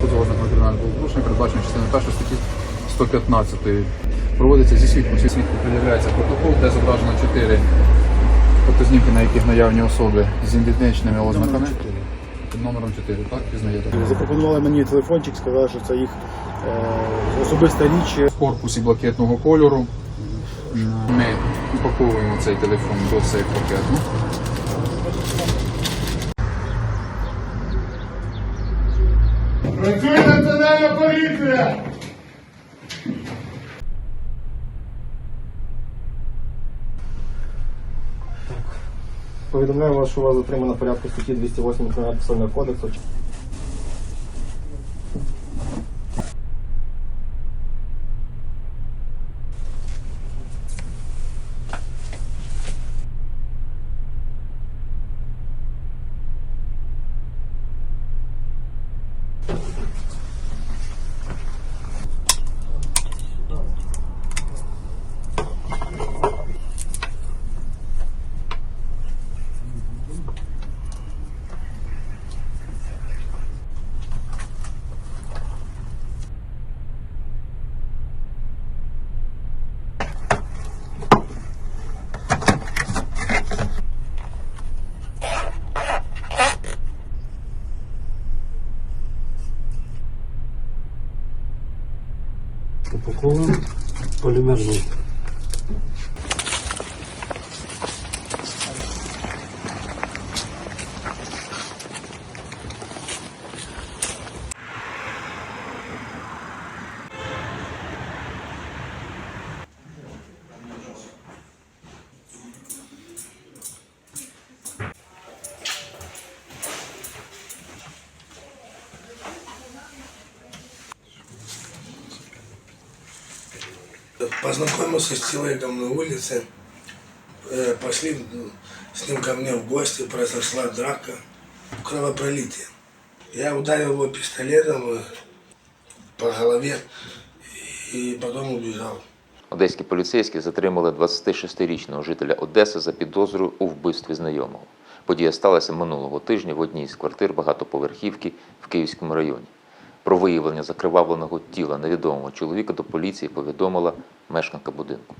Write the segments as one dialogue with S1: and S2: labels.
S1: Позована кримінального порушення передбачено частиною 1 статті 115. Проводиться зі свідком. Зі свідку пред'являється протокол, де зображено 4 фотознімки, на яких наявні особи з ідентичними ознаками. Під номером 4, так, пізнаєте?
S2: Запропонували мені телефончик, сказали, що це їх е, особиста річ.
S1: В корпусі блакитного кольору. Ми упаковуємо цей телефон до цей пакету.
S3: Працює національна поліція!
S2: Повідомляю вас, що у вас затримано в порядку статті 208 Кримінального кодексу.
S4: Упаковуємо полімерну.
S5: Познакомился с человеком на улице, э, пошли ну, с ним ко мне в гости, произошла драка, кровопролитие. Я ударил его пистолетом э, по голове и потом убежал.
S6: Одеські поліцейські затримали 26-річного жителя Одеси за підозрою у вбивстві знайомого. Подія сталася минулого тижня в одній з квартир багатоповерхівки в Київському районі. Про виявлення закривавленого тіла невідомого чоловіка до поліції повідомила мешканка будинку.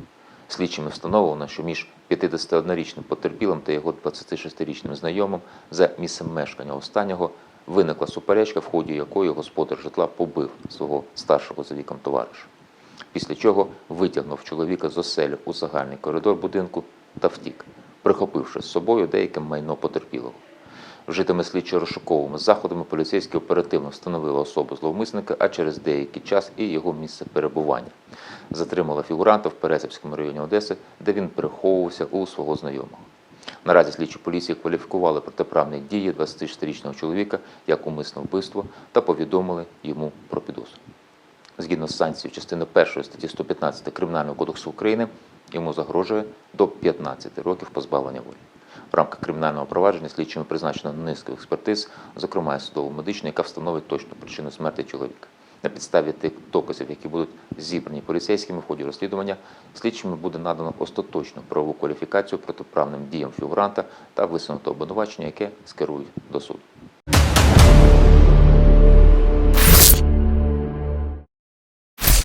S6: Слідчими встановлено, що між 51-річним потерпілим та його 26-річним знайомим за місцем мешкання останнього виникла суперечка, в ході якої господар житла побив свого старшого за віком товариша після чого витягнув чоловіка з оселі у загальний коридор будинку та втік, прихопивши з собою деяке майно потерпілого. Вжитими слідчо-розшуковими заходами поліцейські оперативно встановили особу зловмисника, а через деякий час і його місце перебування. Затримала фігуранта в Пересипському районі Одеси, де він переховувався у свого знайомого. Наразі слідчі поліції кваліфікували протиправні дії 26-річного чоловіка як умисне вбивство та повідомили йому про підозру. Згідно з санкцією частини 1 статті 115 Кримінального кодексу України, йому загрожує до 15 років позбавлення волі. В рамках кримінального провадження слідчими призначено низку експертиз, зокрема судово-медичну, яка встановить точну причину смерті чоловіка. На підставі тих доказів, які будуть зібрані поліцейськими в ході розслідування, слідчими буде надано остаточну правову кваліфікацію протиправним діям фігуранта та висунуто обвинувачення, яке скерують до суду.